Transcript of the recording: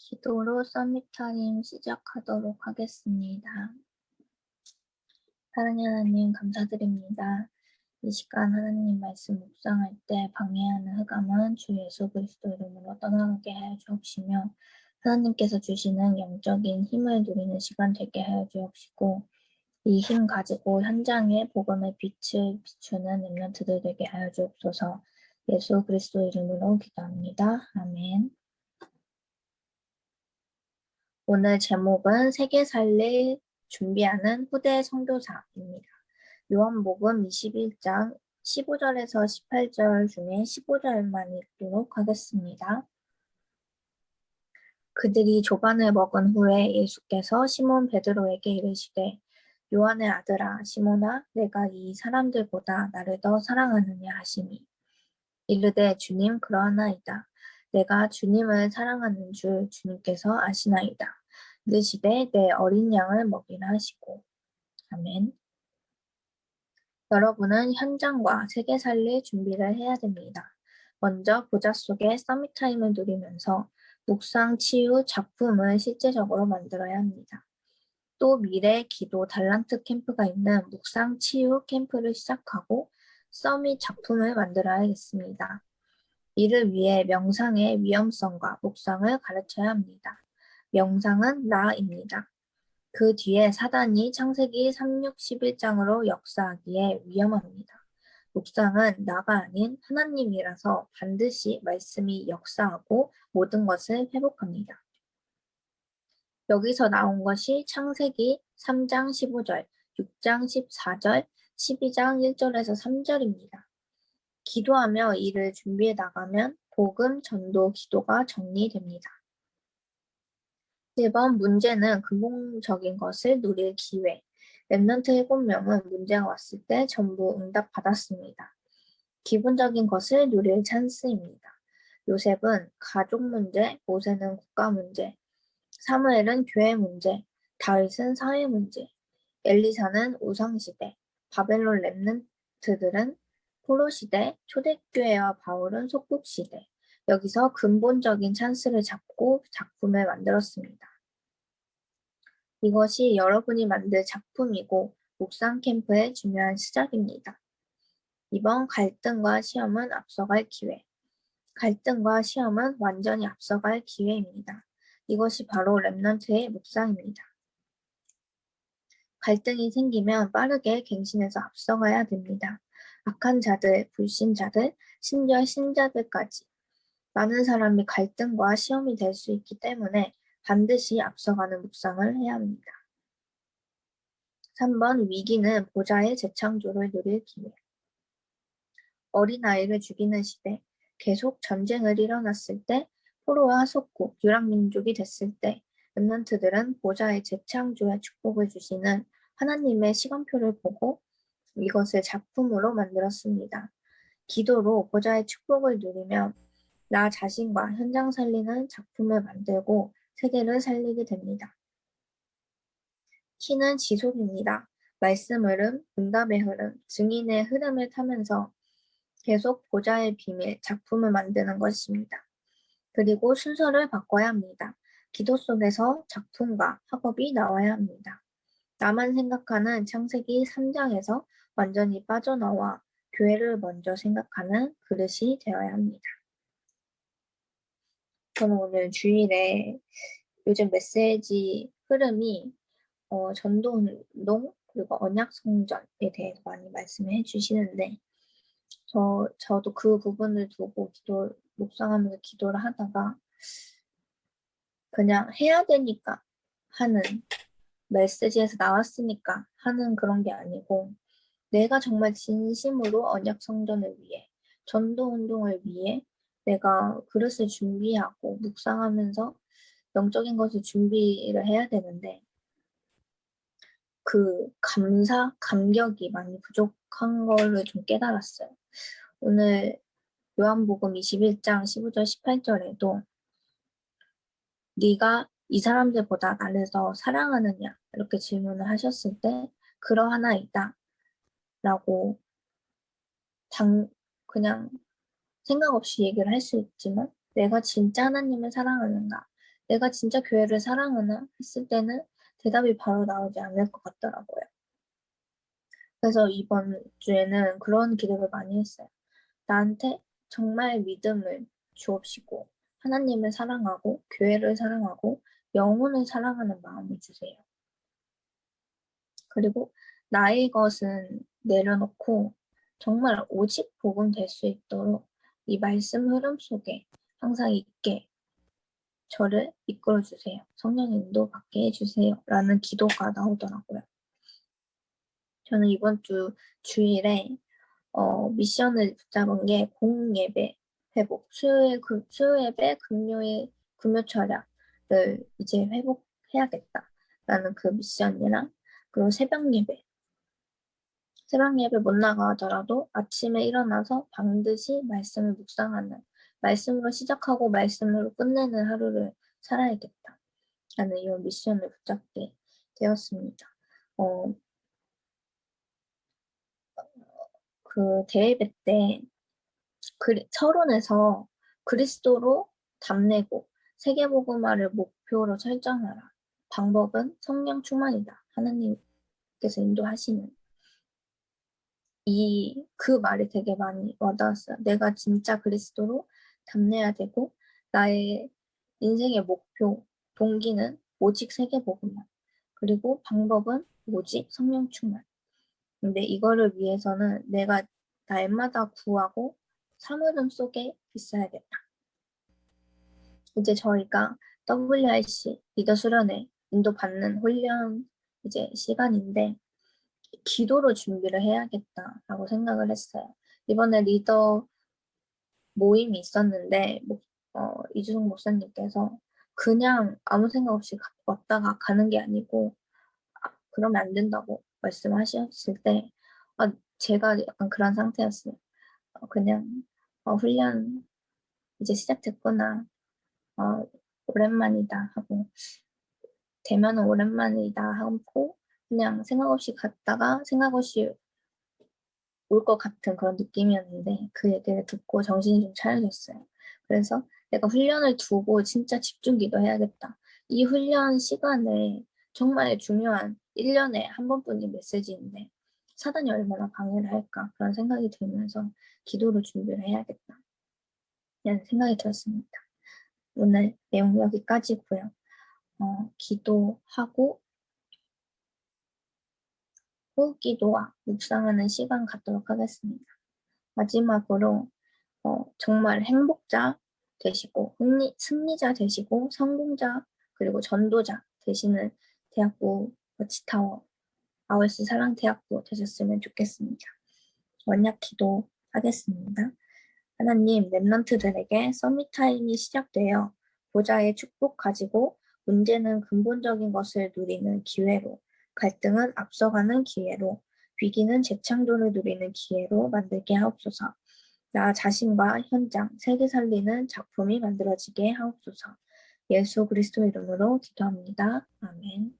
기도로 서밋타임 시작하도록 하겠습니다. 사랑의 하나님 감사드립니다. 이 시간 하나님 말씀 묵상할 때 방해하는 흑암은 주 예수 그리스도 이름으로 떠나게 하여 주옵시며 하나님께서 주시는 영적인 힘을 누리는 시간 되게 하여 주옵시고 이 힘 가지고 현장에 복음의 빛을 비추는 렘넌트들 되게 하여 주옵소서 예수 그리스도 이름으로 기도합니다. 아멘. 오늘 제목은 세계 살릴 준비하는 후대 성교사입니다. 요한복음 21장 15절에서 18절 중에 15절만 읽도록 하겠습니다. 그들이 조반을 먹은 후에 예수께서 시몬 베드로에게 이르시되 요한의 아들아 시몬아 내가 이 사람들보다 나를 더 사랑하느냐 하시니 이르되 주님 그러하나이다. 내가 주님을 사랑하는 줄 주님께서 아시나이다. 늦시되 내 어린 양을 먹이라 하시고 아멘. 여러분은 현장과 세계 살릴 준비를 해야 됩니다. 먼저 보자 속에 서밋 타임을 누리면서 묵상 치유 작품을 실제적으로 만들어야 합니다. 또 미래 기도 달란트 캠프가 있는 묵상 치유 캠프를 시작하고 서밋 작품을 만들어야겠습니다. 이를 위해 명상의 위험성과 묵상을 가르쳐야 합니다. 명상은 나입니다. 그 뒤에 사단이 창세기 36, 11장으로 역사하기에 위험합니다. 묵상은 나가 아닌 하나님이라서 반드시 말씀이 역사하고 모든 것을 회복합니다. 여기서 나온 것이 창세기 3장 15절, 6장 14절, 12장 1절에서 3절입니다. 기도하며 이를 준비해 나가면 복음, 전도, 기도가 정리됩니다. 1번 문제는 근본적인 것을 누릴 기회. 랩런트 7명은 문제가 왔을 때 전부 응답 받았습니다. 기본적인 것을 누릴 찬스입니다. 요셉은 가족 문제, 모세는 국가 문제, 사무엘은 교회 문제, 다윗은 사회 문제, 엘리사는 우상시대, 바벨론 랩런트들은 포로시대, 초대교회와 바울은 속국시대. 여기서 근본적인 찬스를 잡고 작품을 만들었습니다. 이것이 여러분이 만들 작품이고 묵상 캠프의 중요한 시작입니다. 이번 갈등과 시험은 앞서갈 기회. 갈등과 시험은 완전히 앞서갈 기회입니다. 이것이 바로 랩넌트의 묵상입니다. 갈등이 생기면 빠르게 갱신해서 앞서가야 됩니다. 악한 자들, 불신자들, 심지어 신자들까지 많은 사람이 갈등과 시험이 될 수 있기 때문에 반드시 앞서가는 묵상을 해야 합니다. 3번 위기는 보좌의 재창조를 누릴 기회. 어린아이를 죽이는 시대, 계속 전쟁을 일어났을 때, 포로와 속국, 유랑민족이 됐을 때, 랩런트들은 보좌의 재창조의 축복을 주시는 하나님의 시간표를 보고 이것을 작품으로 만들었습니다. 기도로 보좌의 축복을 누리며 나 자신과 현장 살리는 작품을 만들고 세계를 살리게 됩니다. 키는 지속입니다. 말씀 흐름, 응답의 흐름, 증인의 흐름을 타면서 계속 보좌의 비밀, 작품을 만드는 것입니다. 그리고 순서를 바꿔야 합니다. 기도 속에서 작품과 학업이 나와야 합니다. 나만 생각하는 창세기 3장에서 완전히 빠져나와 교회를 먼저 생각하는 그릇이 되어야 합니다. 저는 오늘 주일에 요즘 메시지 흐름이 어, 전도운동 그리고 언약 성전에 대해서 많이 말씀해 주시는데 저 저도 그 부분을 두고 기도 묵상하면서 기도를 하다가 그냥 해야 되니까 하는 메시지에서 나왔으니까 하는 그런 게 아니고 내가 정말 진심으로 언약 성전을 위해 전도 운동을 위해 내가 그릇을 준비하고 묵상하면서 영적인 것을 준비를 해야 되는데 그 감사, 감격이 많이 부족한 거를 좀 깨달았어요. 오늘 요한복음 21장 15절 18절에도 네가 이 사람들보다 나를 더 사랑하느냐 이렇게 질문을 하셨을 때 그러하나이다 라고 당 그냥 생각 없이 얘기를 할 수 있지만 내가 진짜 하나님을 사랑하는가 내가 진짜 교회를 사랑하나 했을 때는 대답이 바로 나오지 않을 것 같더라고요. 그래서 이번 주에는 그런 기도를 많이 했어요. 나한테 정말 믿음을 주옵시고 하나님을 사랑하고 교회를 사랑하고 영혼을 사랑하는 마음을 주세요. 그리고 나의 것은 내려놓고 정말 오직 복음 될 수 있도록 이 말씀 흐름 속에 항상 있게 저를 이끌어 주세요. 성령 인도 받게 해주세요. 라는 기도가 나오더라고요. 저는 이번 주 주일에 어, 미션을 붙잡은 게 공예배 회복, 수요일 그 수요예배, 금요일 금요 철야를 이제 회복해야겠다라는 그 미션이랑 그리고 새벽 예배 새벽 예배 못 나가더라도 아침에 일어나서 반드시 말씀을 묵상하는 말씀으로 시작하고 말씀으로 끝내는 하루를 살아야겠다. 라는 이 미션을 붙잡게 되었습니다. 어, 그 대회배 때 그리, 서론에서 그리스도로 담내고 세계복음화를 목표로 설정하라. 방법은 성령 충만이다. 하나님께서 인도하시는 이 그 말이 되게 많이 와닿았어요. 내가 진짜 그리스도로 담내야 되고 나의 인생의 목표, 동기는 오직 세계복음화. 그리고 방법은 오직 성령 충만. 근데 이거를 위해서는 내가 날마다 구하고 사물음 속에 있어야겠다. 이제 저희가 WRC 리더 수련회 인도받는 훈련 이제 시간인데 기도로 준비를 해야겠다라고 생각을 했어요. 이번에 리더 모임이 있었는데 어, 이주성 목사님께서 그냥 아무 생각 없이 왔다가 가는 게 아니고 아, 그러면 안 된다고 말씀하셨을 때 아, 제가 약간 그런 상태였어요. 어, 그냥 어, 훈련 이제 시작됐구나. 어, 오랜만이다 하고 대면은 오랜만이다 하고 그냥 생각 없이 갔다가 생각 없이 올 것 같은 그런 느낌이었는데 그 얘기를 듣고 정신이 좀 차려졌어요. 그래서 내가 훈련을 두고 진짜 집중 기도해야겠다. 이 훈련 시간에 정말 중요한 1년에 한 번뿐인 메시지인데 사단이 얼마나 방해를 할까 그런 생각이 들면서 기도로 준비를 해야겠다. 라는 생각이 들었습니다. 오늘 내용 여기까지고요. 어, 기도하고 호흡 기도와 묵상하는 시간 갖도록 하겠습니다. 마지막으로 어, 정말 행복자 되시고 승리, 승리자 되시고 성공자 그리고 전도자 되시는 대학부 버치타워 아울스 사랑대학부 되셨으면 좋겠습니다. 원약 기도 하겠습니다. 하나님, 랩런트들에게 서밋타임이 시작되어 보좌의 축복 가지고 문제는 근본적인 것을 누리는 기회로, 갈등은 앞서가는 기회로, 위기는 재창조를 누리는 기회로 만들게 하옵소서. 나 자신과 현장, 세계 살리는 작품이 만들어지게 하옵소서. 예수 그리스도 이름으로 기도합니다. 아멘.